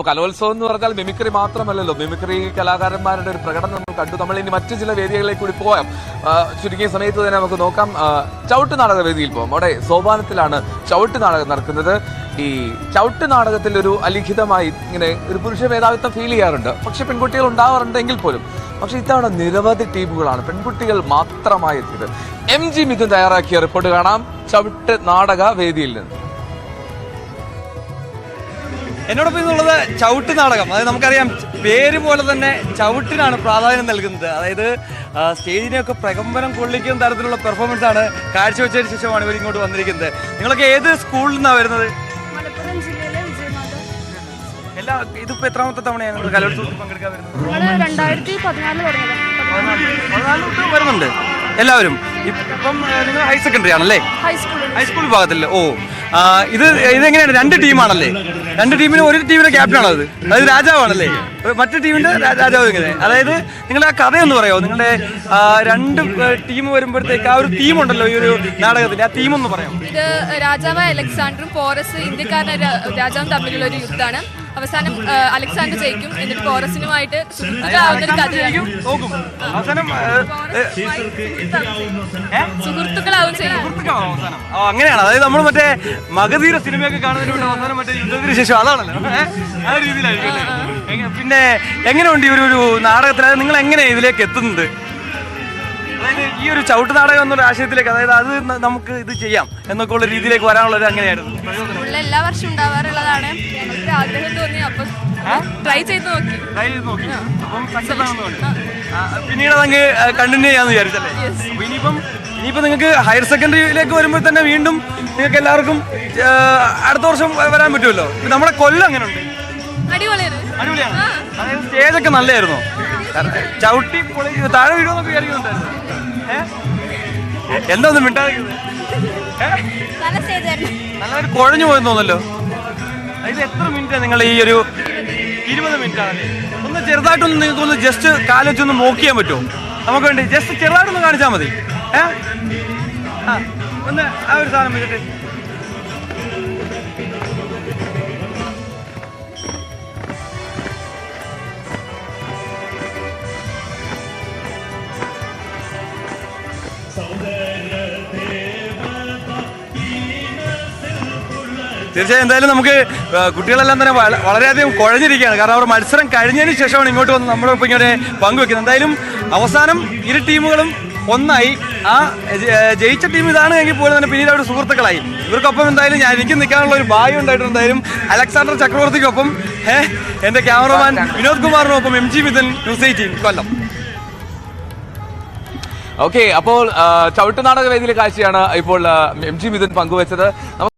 അപ്പോൾ കലോത്സവം എന്ന് പറഞ്ഞാൽ മിമിക്രി മാത്രമല്ലല്ലോ. മിമിക്രി കലാകാരന്മാരുടെ ഒരു പ്രകടനം നമ്മൾ കണ്ടു. നമ്മൾ ഇനി മറ്റു ചില വേദികളിലേക്ക് കൂടി പോകാം ചുരുങ്ങിയ സമയത്ത് തന്നെ നമുക്ക് നോക്കാം. ചവിട്ട് നാടക വേദിയിൽ പോകാം അവിടെ സോപാനത്തിലാണ് ചവിട്ട് നാടകം നടക്കുന്നത്. ഈ ചവിട്ട് നാടകത്തിൽ ഒരു അലിഖിതമായി ഇങ്ങനെ ഒരു പുരുഷ മേധാവിത്വം ഫീൽ ചെയ്യാറുണ്ട്. പക്ഷെ പെൺകുട്ടികൾ ഉണ്ടാവാറുണ്ടെങ്കിൽ പോലും. പക്ഷെ ഇത്തവണ നിരവധി ടീമുകളാണ് പെൺകുട്ടികൾ മാത്രമായി എത്തിയത് എം ജി മിഥുൻ തയ്യാറാക്കിയ റിപ്പോർട്ട് കാണാം. ചവിട്ട് നാടക വേദിയിൽ നിന്ന്. എന്നോടൊപ്പം ഇന്നുള്ളത് ചവിട്ട് നാടകം. അതായത് നമുക്കറിയാം പേര് പോലെ തന്നെ ചവിട്ടിനാണ് പ്രാധാന്യം നൽകുന്നത്. അതായത് സ്റ്റേജിനെയൊക്കെ പ്രകമ്പനം കൊള്ളിക്കുന്ന തരത്തിലുള്ള പെർഫോമൻസ് ആണ് കാഴ്ചവെച്ചതിന് ശേഷമാണ് ഇവർ ഇങ്ങോട്ട് വന്നിരിക്കുന്നത്. നിങ്ങളൊക്കെ ഏത് സ്കൂളിൽ നിന്നാണ് വരുന്നത്? എല്ലാ ഇതിപ്പോ എത്രാമത്തെ തവണയാണ് നിങ്ങൾ കലോത്സവത്തിൽ പങ്കെടുക്കാൻ വരുന്നത്? പതിനാല് തൊട്ട് വരുന്നുണ്ട്. എല്ലാവരും. ഇപ്പം നിങ്ങൾ ഹയർ സെക്കൻഡറി ആണല്ലേ? ഹൈസ്കൂൾ വിഭാഗത്തിൽ ഓ. ഇത് ഇതെങ്ങനെയാണ്? രണ്ട് ടീമാണല്ലേ? രണ്ട് ടീമിന് ഒരു ടീമിന്റെ ക്യാപ്റ്റൻ ആണത് അതായത് രാജാവാണല്ലേ? മറ്റു ടീമിന്റെ രാജാവ് ഇങ്ങനെ. അതായത് നിങ്ങളുടെ ആ കഥയൊന്ന് പറയാമോ നിങ്ങളുടെ രണ്ട് ടീം വരുമ്പോഴത്തേക്ക് ആ ഒരു ടീം ഉണ്ടല്ലോ ഈ ഒരു നാടകത്തിന്റെ ആ ടീം ഒന്ന് പറയാം? ഇത് രാജാവ് അലക്സാണ്ടറും പോറസ് ഇന്ത്യക്കാരൻ രാജാവും തമ്മിലുള്ള ഒരു യുദ്ധമാണ്. അവസാനം അലക്സാണ്ടർ ജയിക്കും. എന്നിട്ട് പോറസിനുമായിട്ട് സുഹൃത്തുക്കളാവുന്ന ഒരു കഥയാണ്. അവസാനം? സുഹൃത്തുക്കളാവും ചെയ്യും അങ്ങനെയാണ്. അതായത് നമ്മൾ മറ്റേ മഗധീര സിനിമയൊക്കെ കാണുന്നതിന് അവസാനം മറ്റേ യുദ്ധത്തിന് ശേഷം അതാണല്ലോ? ആ രീതിയിലായിരിക്കും പിന്നെ എങ്ങനെയുണ്ട് ഈ ഒരു നാടകത്തിൽ നിങ്ങൾ എങ്ങനെയാണ് ഇതിലേക്ക് എത്തുന്നത്? ഈ ഒരു ചവിട്ട് നാടകം എന്നൊരു ആശയത്തിലേക്ക് അതായത് അത് നമുക്ക് ഇത് ചെയ്യാം എന്നൊക്കെ ഉള്ള രീതിയിലേക്ക് വരാനുള്ളത് അങ്ങനെയായിരുന്നു. എല്ലാ വർഷവും ഉണ്ടാവാറുള്ളതാണ്. ആഗ്രഹം തോന്നി അപ്പം ട്രൈ ചെയ്ത് നോക്കി. ട്രൈ ചെയ്ത് നോക്കി. അപ്പം ആണെന്ന് പിന്നീട് അതങ്ങ് കണ്ടിന്യൂ ചെയ്യാന്ന് വിചാരിച്ചല്ലേ? ഇനിയിപ്പം ഇനിയിപ്പം നിങ്ങൾക്ക് ഹയർ സെക്കൻഡറിയിലേക്ക് വരുമ്പോൾ തന്നെ വീണ്ടും നിങ്ങൾക്ക് എല്ലാവർക്കും അടുത്ത വർഷം വരാൻ പറ്റുമല്ലോ? നമ്മുടെ കൊല്ലം അങ്ങനെ ഉണ്ട് അടിപൊളിയാണ്. അതായത് സ്റ്റേജ് ഒക്കെ നല്ലതായിരുന്നു. ചവിട്ടി പൊളി താഴെ വീഴുമെന്നൊക്കെ വിചാരിക്കുന്നുണ്ടായിരുന്നു. എന്താ ഒന്നും സ്റ്റേജ് നല്ലൊരു കുഴഞ്ഞു പോയെന്ന് തോന്നല്ലോ ഇത് എത്ര മിനിറ്റ് നിങ്ങൾ ഈ ഒരു ഇരുപത് മിനിറ്റ് ആണല്ലേ ഒന്ന് ചെറുതായിട്ടൊന്ന് നിങ്ങൾക്ക് ഒന്ന് ജസ്റ്റ് കാലൊച്ചൊന്ന് മോക്ക് ചെയ്യാൻ പറ്റുമോ? നമുക്ക് വേണ്ടി ജസ്റ്റ് ചെറുതായിട്ടൊന്ന് കാണിച്ചാൽ മതി. ഏ? ഒന്ന് ആ ഒരു സാധനം വെച്ചിട്ട് തീർച്ചയായും എന്തായാലും നമുക്ക് കുട്ടികളെല്ലാം തന്നെ വള- വളരെയധികം കുഴഞ്ഞിരിക്കുകയാണ്. കാരണം അവർ മത്സരം കഴിഞ്ഞതിന് ശേഷമാണ് ഇങ്ങോട്ട് വന്ന് നമ്മളൊപ്പം ഇങ്ങനെ പങ്കുവെക്കുന്നത്. എന്തായാലും അവസാനം ഇരു ടീമുകളും ഒന്നായി. ആ ജയിച്ച ടീം ഇതാണ് എങ്കിൽ പോലും തന്നെ പിന്നീട് അവർ സുഹൃത്തുക്കളായി. ഇവർക്കൊപ്പം എന്തായാലും ഞാൻ എനിക്ക് നിൽക്കാനുള്ള ഒരു ഭാഗ്യം ഉണ്ടായിട്ടുണ്ട് എന്തായാലും. അലക്സാണ്ടർ ചക്രവർത്തിക്കൊപ്പം ഏഹ് എന്റെ cameraman Vinod കുമാറിനൊപ്പം M G Mithun news eighteen Kollam. Okay അപ്പോൾ ചവിട്ടുനാടക ചവിട്ട് നാടക വേദിയിലെ കാഴ്ചയാണ് ഇപ്പോൾ എം ജി മിഥുൻ പങ്കുവച്ചത്.